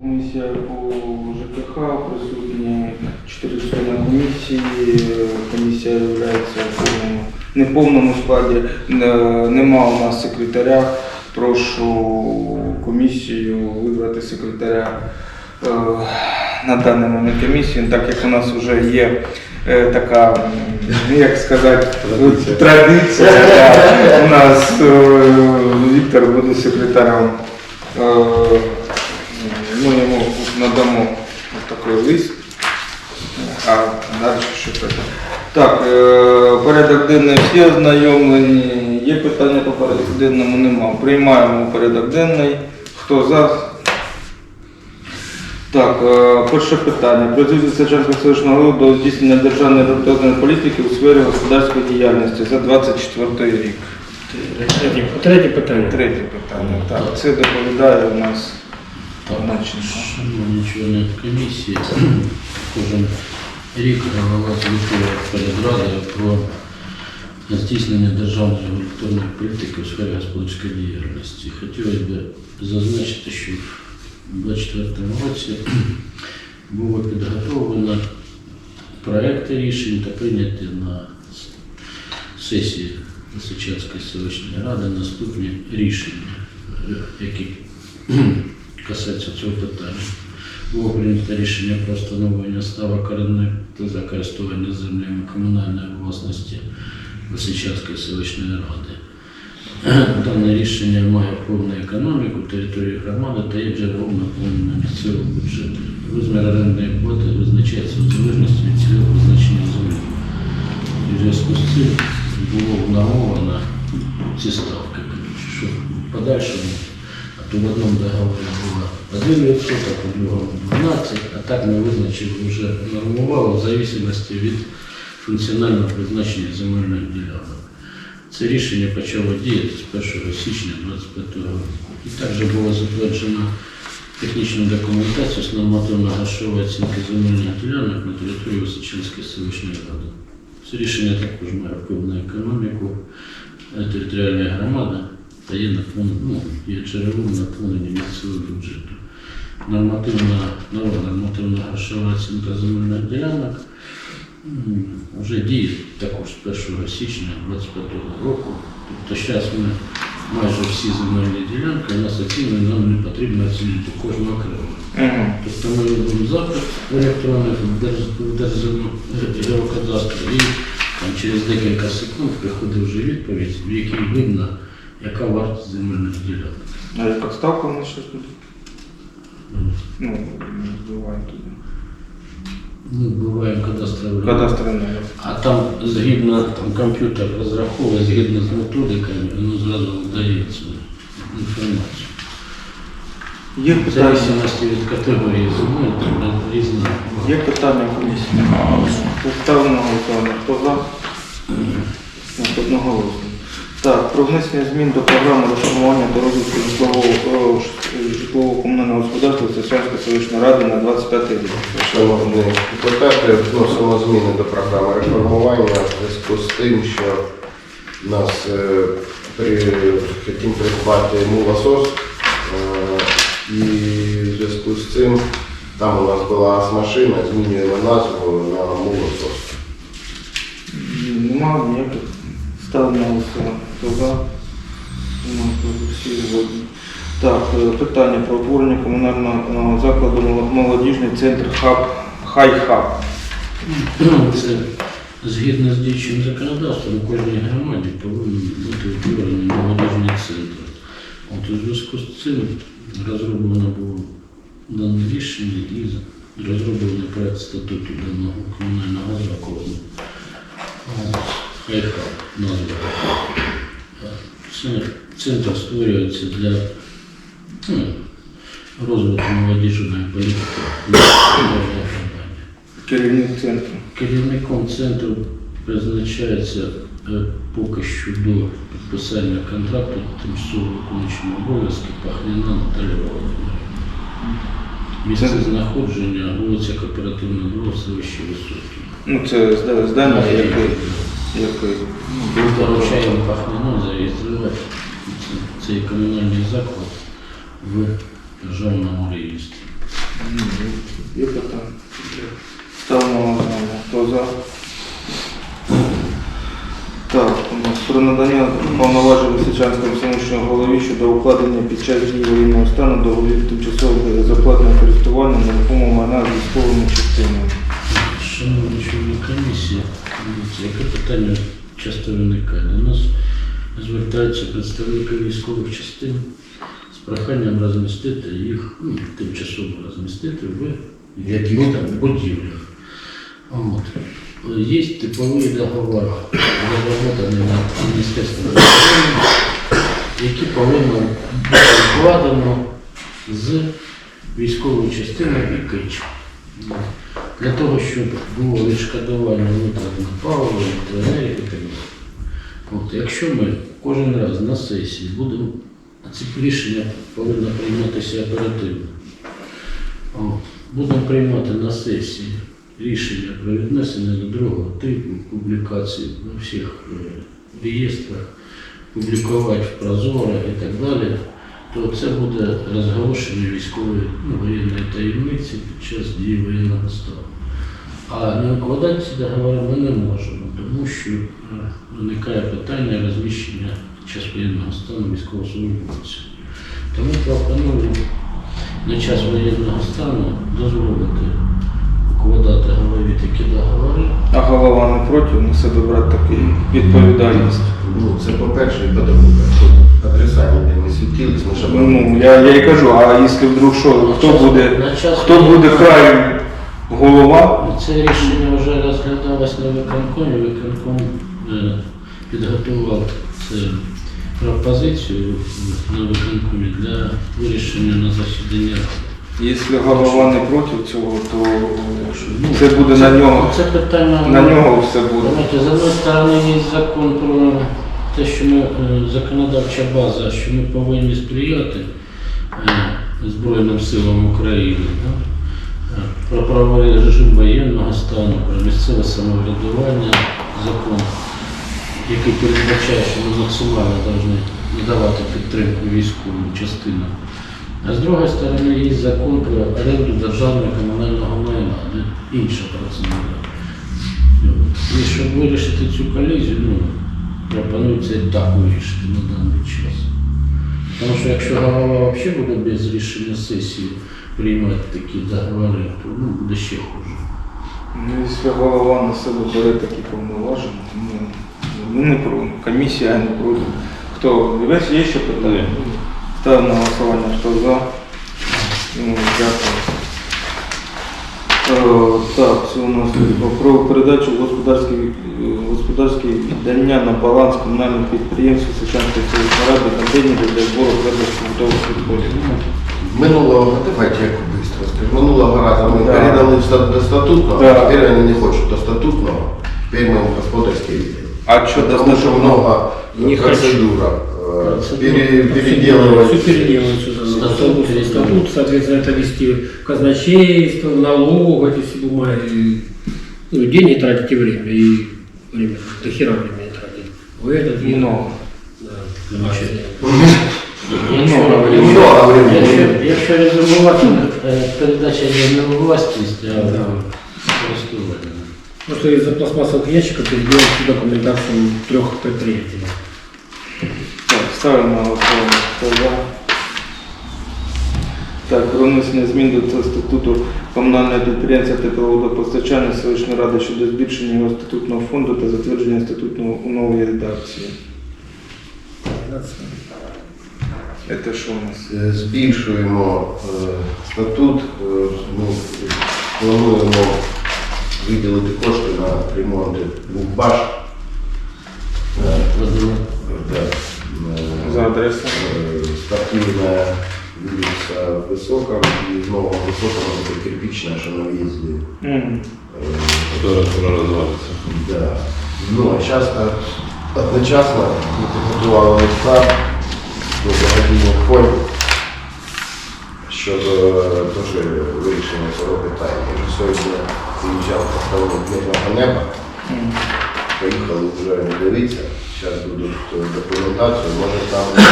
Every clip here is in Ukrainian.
Комісія по ЖКХ, присутні чотири члени комісії. Комісія є в повному, неповному складі. Е, Нема у нас секретаря. Прошу комісію вибрати секретаря е, на даний момент комісії, так як у нас вже є е, така, як сказати, Традиція. традиція. да. У нас Віктор буде секретарем. Ми йому надамо такий лист. А далі що питання? Так, е, порядок денний всі ознайомлені. Є питання по порядку денному? Нема. Приймаємо порядок денний. Хто за? Так, е, перше питання. Президія Сачанського селищного до здійснення державної регуляторної політики у сфері господарської діяльності за 24 рік. Третє, питання. Третє питання. Так, це доповідає у нас. Шановні члени комісії, кожен рік голова звітує перед про здійснення державної регуляторної політики у сфері господарської діяльності. Хотілося б зазначити, що в 2024 році було підготовлено проекти рішень та прийняті на сесії Лисичанської селищної ради наступні рішення, які касаються цього питання. Було прийнято рішення про встановлення ставок оренди за користування землями комунальної власності Лисичанської селищної ради. Дане рішення має повну економіку, територію громади та є джерелом наповнення місцевого бюджету. Розмір орендної плати визначається в залежності від цільового призначення землі. В зв'язку з цим було встановлено ці ставки, що подальшому, то в одному договорі було 1%, а в другому 12%, а так ми визначили вже нормувало в зависимості від функціонального призначення земельних ділянок. Це рішення почало діяти з 1 січня 2025 року. І також було затверджено технічну документацію з нормативно-грошової оцінки земельних ділянок на території Височинської селищної ради. Це рішення також має вплив на економіку територіальної громади є, напов- ну, є джерелом наповнення місцевого бюджету. Нормативна нова нормативна грошова оцінка земельних ділянок вже діє також з 1 січня 2025 року. Тобто зараз ми майже всі земельні ділянки у нас оцінені, нам не потрібно оцінити кожну окремо. Тобто ми робимо запит в Держ- в Держгеокадастр і там, через декілька секунд приходить вже відповідь, в якій видно, яка вартість земельних ділянок. А яка ставка у нас зараз буде? Ну, не збиваємо туди. Ми вбиваємо кадастровий Кадастровий номер. А там згідно там комп'ютер розраховує, згідно з методиками, воно зразу вдається інформацію. Є В питання? залежності від категорії земель, там різна. Є питання комісії? Голосування. Хто за? Так, Одноголосно. Так, про внесення змін до програми реформування та розвитку житлового, е, житлового комунального господарства Сестрянської селищної ради на 25 рік. Шановні депутати, вносимо зміни до програми реформування в зв'язку з тим, що нас е, при, хотім придбати мулосос, е, і в зв'язку з цим там у нас була машина, змінюємо назву на мулосос. Нема ніяких. Ставимо голосування. Хто. Так, е, питання про утворення комунального е, закладу молодіжний центр хаб Хай-Хаб. Це згідно з діючим законодавством у кожній громаді повинен бути утворений молодіжний центр. От у зв'язку з цим розроблено було дане рішення і розроблено проект статуту даного комунального закладу. Хай назва. Центр створюється для ну, розвитку молодіжної політики. Керівник центру. Керівником центру призначається е, поки що до підписання контракту тимчасово виконуючим обов'язки Пахніна Наталія Володимирівна. Місце Це- знаходження вулиця Кооперативного двору, селище Високе. Ну, це зда- здання, яке, який ну, був Доручаємо Пахміну зареєструвати цей комунальний заклад в державному реєстрі. Є питання. Ставимо хто за. Так, про надання повноважень Лисичанському селищному голові щодо укладення під час дії воєнного стану договорів тимчасового заплатного користування на якому майна з військовими частинами. Шановні члени комісії, яке питання часто виникає. До нас звертаються представники військових частин з проханням розмістити їх, ну, тимчасово розмістити в Яких там? будівлях. От. Є типові договори, розроблені на Міністерством які повинні бути вкладено з військової частини і КИЧ. Для того, щоб було відшкодування витрат на паливо, електроенергію і так далі. Якщо ми кожен раз на сесії будемо, ці рішення повинно прийматися оперативно. От, будемо приймати на сесії рішення про віднесення до другого типу публікації на всіх е, реєстрах, публікувати в Прозоро і так далі, то це буде розголошення військової ну, воєнної таємниці під час дії воєнного стану. А не укладати ці договори ми не можемо, тому що е, виникає питання розміщення під час воєнного стану військовослужбовців. Тому пропоную на час воєнного стану дозволити укладати голові такі договори. А голова не проти на себе брати таку відповідальність. Ну, це по-перше, і по-друге, щоб адреса не світились, ми щоб... Ну, я, я і кажу, а якщо вдруг що, хто буде, На час хто буде воєнного край голова? Це рішення вже розглядалось на виконкомі. Виконком е, підготував це пропозицію на виконкомі для вирішення на засідання. Якщо голова не проти цього, то це буде на нього. Це питання На нього все буде. Знаєте, з одної сторони є закон про те, що ми е, законодавча база, що ми повинні сприяти е, Збройним силам України. да? Е, Про правовий режим воєнного стану, про місцеве самоврядування, закон, який передбачає, що ми максимально повинні надавати підтримку військовим частинам. А з другої сторони є закон про оренду державного комунального майна, де інша процедура. І щоб вирішити цю колізію, ну, пропонується так вирішити на даний час. Тому що якщо голова взагалі буде без рішення сесії приймати такі договори, то ну, буде ще хуже. Ну, якщо голова на себе бере такі повноваження, ми, ми не проти. Комісія не проти. Хто? Є ще питання? Став на голосування, хто за? Ну, дякую. Е, Так, це у нас про передачу господарські, господарські віддання на баланс комунальних підприємств Сичанської селищної ради контейнерів для збору фермерських готових відходів. Минулого, давайте я быстро скажу. Минулого разу ми Да. передали в до статутного, Да. а тепер вони не хочуть до статутного, тепер ми в господарське. А що до Потому что много Не процедура. Э, пере- Переделывать. Все переделывать. Статут Статут, переделывать. статут, соответственно, это вести в казначейство, в налог, эти все бумаги. Ну, и деньги тратить и время, и время, до хера времени тратить. В этот и Много. Да. Много времени. Много времени. Якщо, е, передача не у власність, а користування. Просто из-за пластмассовых ящиков переделать всю документацию трех предприятий. Так, ставимо на голосування. Хто за? Так, про внесення змін до статуту комунального підприємства тепловодопостачання селищної ради щодо збільшення його статутного фонду та затвердження статутного у новій редакції. Це що у нас? Е, Збільшуємо е, статут, е, ну, плануємо виділити кошти на ремонт двох баш. Е, да, За адресою. э, спортивная улица Высоком и в Новом Высоком это кирпичная, что на въезде. Мгм. Э, Которая скоро развалится. Да. Ну, а сейчас одночасно мы підготували листа до благодійних фондів щодо е, теж вирішення цього питання. Я вже сьогодні приїжджав представник мирного неба, Мгм. поїхали вже дивитися, зараз будуть е, документацію, може там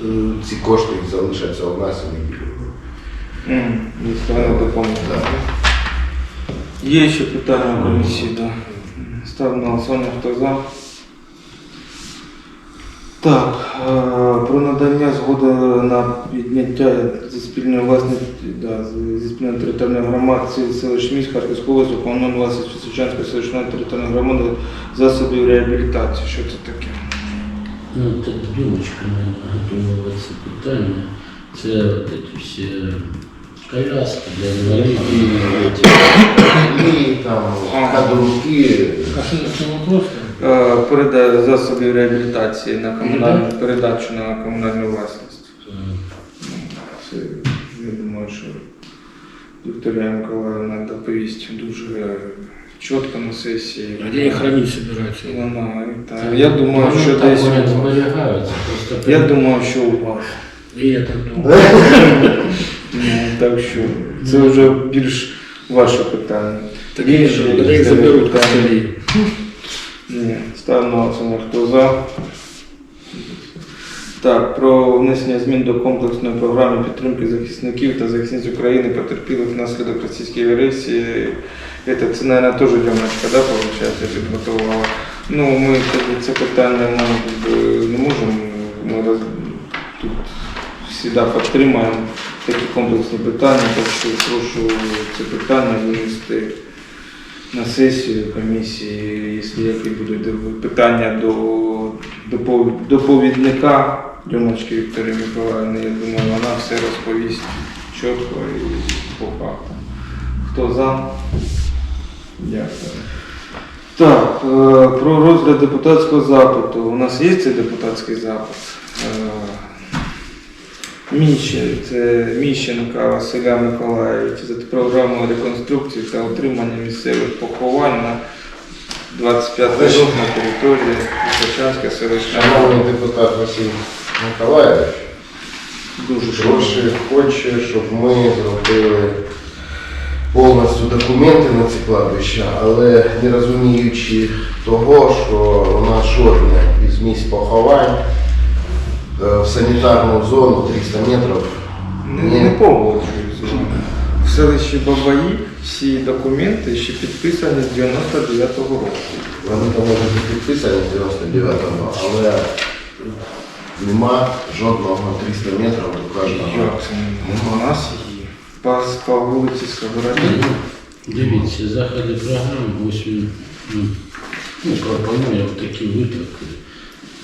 е, ці кошти залишаться у нас і не. Да. Є ще питання комісії, так. Ставимо на голосування, хто за. Так, е, про надання згоди на підняття зі спільної власності да, з- зі спільної територіальної громади селищ міст Харківської області, комунальної власності Сучанської селищної територіальної громади засобів реабілітації. Що це таке? Ну, так думочка мене готувала це питання. Це от ці всі коляски для інвалідів. Там ходунки. А что, что вопрос? Е, Переда засобів реабілітації на комунальну передачу на комунальну власність. Це, я думаю, що Вікторія Миколаївна доповість дуже чітко на сесії. Где их хранить собираются? Вона, та, я думаю, Вони що там десь вас. зберігаються. Просто Я думаю, що у вас. И я так думаю. Ну, так що це вже більш ваше питання. Так я же, когда их заберут костылей. Ні, голосування, хто за. Так, про внесення змін до комплексної програми підтримки захисників та захисниць України потерпілих внаслідок російської агресії. Это, це, мабуть, теж Дьомочка, да, виходить, підготувала. Ну, ми це питання якби, не можемо. Ми роз... тут завжди підтримуємо такі комплексні питання, так що прошу це питання винести на сесію комісії, якщо які будуть питання до доповідника Дьомочки Вікторії Миколаївни, я думаю, вона все розповість чітко і по фактам. Хто за? Дякую. Так, е, про розгляд депутатського запиту. У нас є цей депутатський запит. Міщенка Василя Миколаївича. За програмою реконструкції та утримання місцевих поховань на 25 рік на території Сочанська селищна. Шановний депутат Василь Миколаївич, Дуже гроші хоче, щоб ми зробили повністю документи на ці кладбища, але не розуміючи того, що у нас жодне із місць поховань в санітарну зону 300 метрів Не, не погоджуюсь. В селищі Бабаї всі документи ще підписані з 99-го року. Вони там можуть бути підписані з 99-го, але нема жодного 300 метрів до кожного. Як це не У нас є. По, по вулиці Сковороді. Дивіться, заходи програми, ось він ну, ну, пропонує такі витрати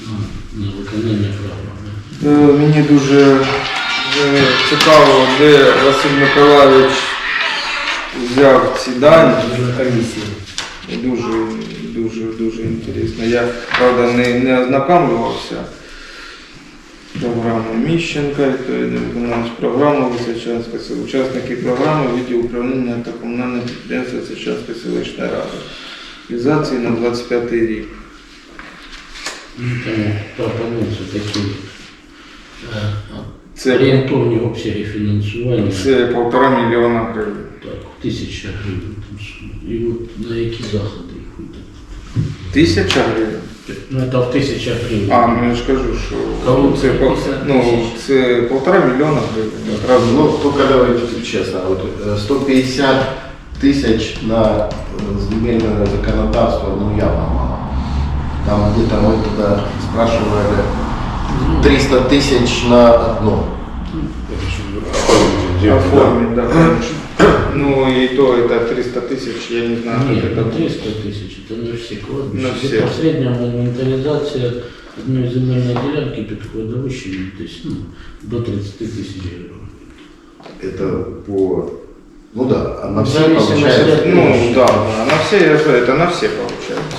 на, на виконання програми. Е, Мені дуже е, цікаво, де Василь Миколаївич взяв ці дані. На комиссии. Дуже, дуже, дуже інтересно. Я, правда, не, не ознакомлювався. Програма Міщенка, відповідно виконавець програми Височанська. Учасники програми відділ управління та комунальне підприємство Височанської селищної ради. Реалізації на 25 рік. Ну, Тому пропонуються такі е, Це, орієнтовні обсяги фінансування. це полтора мільйона гривень. Так, тисяча гривень там сума. І от на які заходи їх видати? Тисяча гривень? Ну, це в тисячах гривень. А, ну я ж кажу, що Кого це, пол- 50 ну, тисяч? це полтора мільйона гривень. Одразу. Ну, только давайте честно, вот э, 150 тысяч на э, земельное законодательство, ну явно мало. Там где-то мы туда спрашивали 300 тысяч на одно. Оформить, да, конечно. Ну и то это 300 тысяч, я не знаю, Ні, как это не будет. 300 тисяч, це не всі кладбища. На всі. Це в середньому інвентаризація одної земельної ділянки під кладовищем десь ну, до 30 тисяч гривень. Это по... Ну да, а на все Зависимость получается. от- Ну да, да, на все, я же, это на все получается.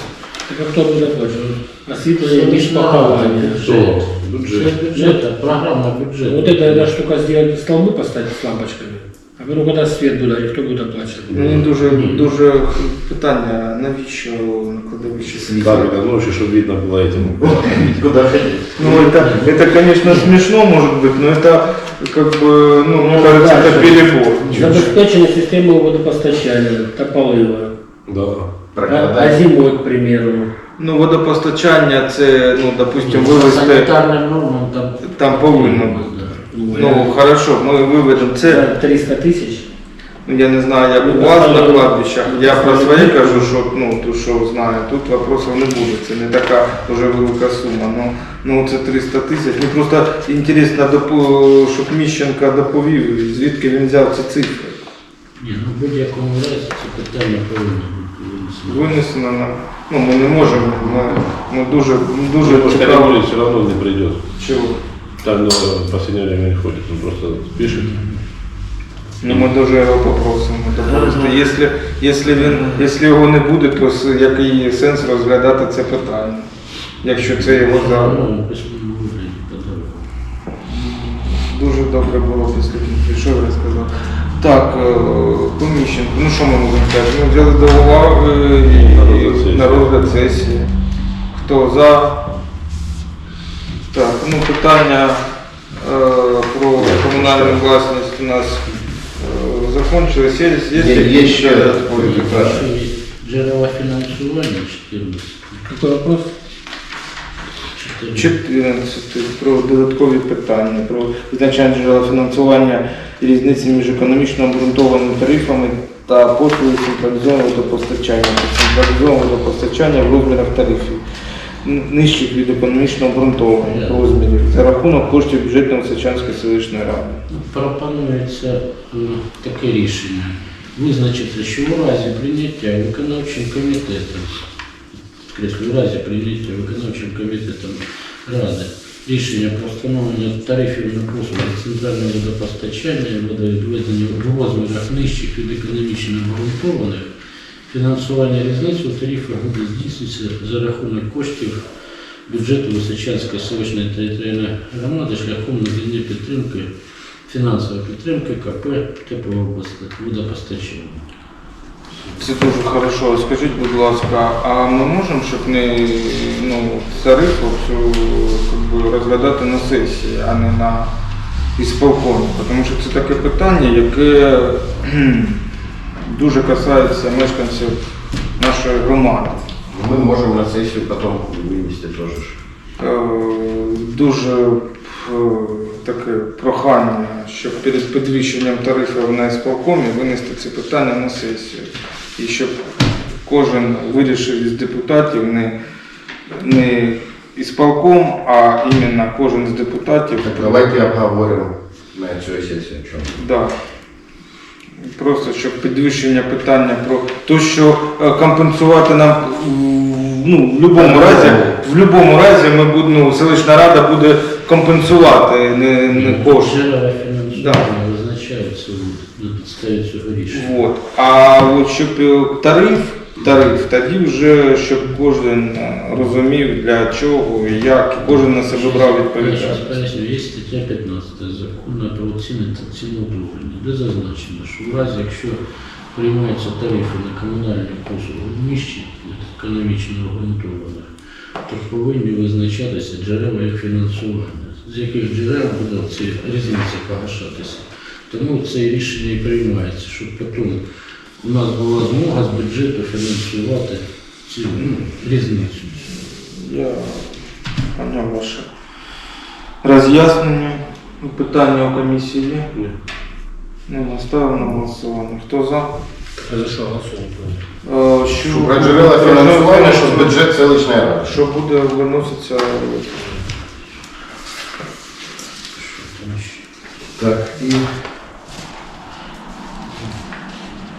Так а кто будет оплачивать? Осветление лишь похования. Бюджет. Бюджет. Це бюджет, програма бюджету. Вот эта, эта штука сделать столбы поставить с лампочками. А потом, когда свет будет, гореть, кто будет оплачивать? Мені дуже, дуже питання, навіщо на кладовищі Да, так, ночи, чтобы видно было этим. Куда ходить? Ну это, это, конечно, смешно может быть, но это как бы, ну, мне Ну, кажется, да, это перебор. Забеспечение системы водопостачания, тополыва. Да. А, а зимой, к примеру. Ну, водопостачання це, ну, допустим, По вивести, санітарним нормам там там повинно бути. Ну, хорошо, ми виведемо це. За 300 тысяч. Ну, я не знаю, як у вас на кладбищах. Я про своє кажу, що ну, то, що знаю. Тут вопросів не буде. Це не така дуже велика сума. Ну, ну це 300 тисяч. Мені просто інтересно, щоб Міщенко доповів, звідки він взяв ці цифри. Ні, ну в будь-якому разі це питання повинно винесено. На. Ну, ми не можемо. Ми, ми дуже, дуже Может, цікаво. Григорий все равно не придет. Чого? Там ну, в последнее время не ходит, он просто пишет. Ну, ми дуже його попросимо доповісти. Якщо, якщо, він, якщо його не буде, то с- який сенс розглядати це питання, якщо це його за. Ну. Дуже добре було після він прийшов і розказав. Так, е, ну що ми можемо сказати? Ми взяли до уваги і сесії. на розгляд сесії. Хто за? Так, ну питання е, про комунальну власність у нас е, закончилось. Є, є, Є- є ще? Якщо є джерела фінансування 14. Какой вопрос? 14 про додаткові питання, про визначання джерела фінансування і різниці між економічно обґрунтованими тарифами та послуги централізованого водопостачання та централізованого водопостачання в розмірах тарифів, нижчих від економічно обґрунтованих розмірів за рахунок коштів бюджетної Височанської селищної ради. Ну, Пропонується таке рішення. Визначити, що у разі прийняття виконавчим комітетом, у разі прийняття виконавчим комітетом Ради рішення про встановлення тарифів на послуги центрального водопостачання і водовідведення в розмірах нижчих від економічно обґрунтованих, фінансування різниці у тарифах буде здійснюватися за рахунок коштів бюджету Височанської селищної територіальної громади шляхом надання підтримки, фінансової підтримки КП тепловодопостачання. Це дуже хорошо. Скажіть, будь ласка, а ми можемо, щоб не ну, тарифу би, розглядати на сесії, а не на ісполкомі? Тому що це таке питання, яке дуже касається мешканців нашої громади. Мы можем на сессию потом вывести тоже. ж. Е, Дуже е, таке прохання, щоб перед підвищенням тарифів на ісполкомі винести це питання на сесію. І щоб кожен вирішив із депутатів не, не ісполком, а іменно кожен з депутатів. Так давайте обговорим на цій сесії, о чем. Да. Просто щоб підвищення питання про те, що е, компенсувати нам в- ну, в будь-якому разі, в будь-якому разі ми будемо, ну, селищна рада буде компенсувати не, не кошти. Джерела фінансування визначаються на підставі цього рішення. Вот. А от щоб е, тариф, тариф, тоді вже щоб кожен е, розумів для чого і як, і кожен на себе брав Я зараз відповідальність. поясню, є стаття 15 закону про ціни та ціноутворення, де зазначено, що в разі, якщо приймаються тарифи на комунальні послуги нижчі від економічно обґрунтованих, то повинні визначатися джерела їх фінансування, з яких джерел буде ці різниці погашатися. Тому це рішення і приймається, щоб потім у нас була змога з бюджету фінансувати цю ну, різницю. Я поняв ваше роз'яснення. Питання у комісії є? Ні. Нема ставимо на голосування. Хто за? Голосуем? Е, Що, Що про джерела фінансування, що в бюджет селищної ради. що буде виноситься Так, і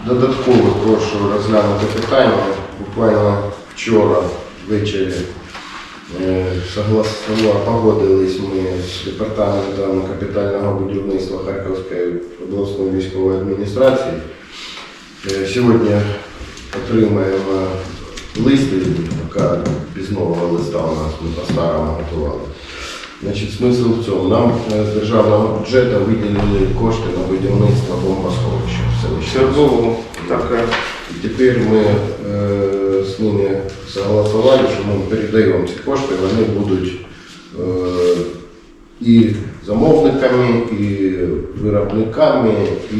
додатково прошу розглянути питання. Буквально вчора ввечері е, согласно погодились ми з департаментом капітального будівництва Харківської обласної військової адміністрації. Е, Сьогодні отримаємо лист, яка без нового листа у нас ми по-старому готували. Значить, смисл в цьому. Нам е, з державного бюджету виділили кошти на будівництво бомбосховища в таке. І тепер ми е, з ними согласували, що ми передаємо ці кошти, вони будуть е, і замовниками, і виробниками, і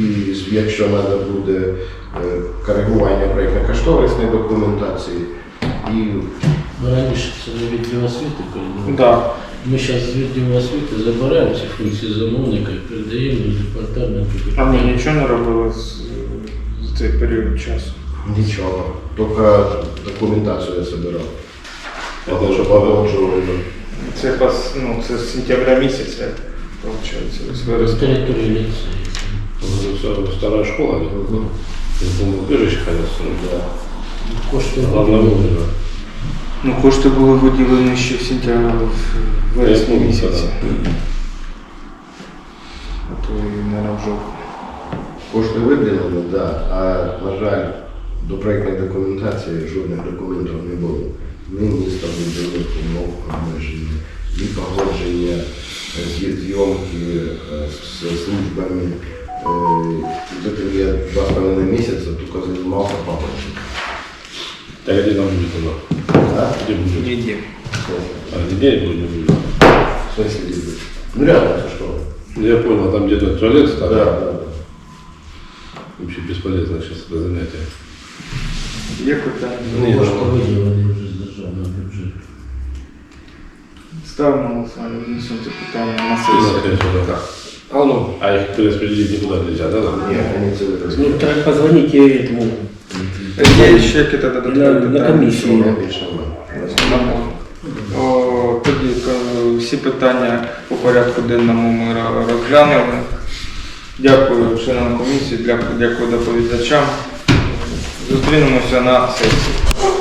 якщо треба буде е, коригування проєктно-кошторисної документації. І Раніше це не відділ освіти передавав. Да. Ми зараз з відділу освіти забираємо ці функції замовника і передаємо до департаменту. А ми нічого не робили з цей період часу? Нічого. Тільки документацію я собирав. Это Що же погоджували. Це ну, це з сентября місяця, виходить, з З території ліцею. Старая школа, я думаю, убежище хотят строить. Да. Кошти вовремя. Ну, кошти були виділені ще в сентябрі, в вересні місяці. да. А то і, мабуть, в жовтні. Кошти виділені, да. а на жаль, до проєктної документації жодних документів не було. Ні міста виділили умов обмеження, ні погодження е, з'ї- зйомки е, з службами. Е, Зато я два з половиною місяця тільки займався погодженням. Так где нам будет оно? Да? Где будет? Ніде. А, где не будет, не будет. В смысле, где будет? Ну рядом со школой. Ну, Я понял, там где-то туалет Да, старый. да, да. Вообще бесполезно сейчас это занятие. Є питання? Ні, Кошти ну, виділені вже з державного бюджету. Ставимо на голосування, внесемо це питання на сесію. Алло. А их перераспределить никуда нельзя, да? да? Нет, они целый раз. Ну, так позвоните этому. Є ще якісь додаткові На- на питання? комісії. Я більше не Нема. О, Тоді е, всі питання по порядку денному ми ро- розглянули. Дякую членам комісії, дякую доповідачам. Зустрінемося на сесії.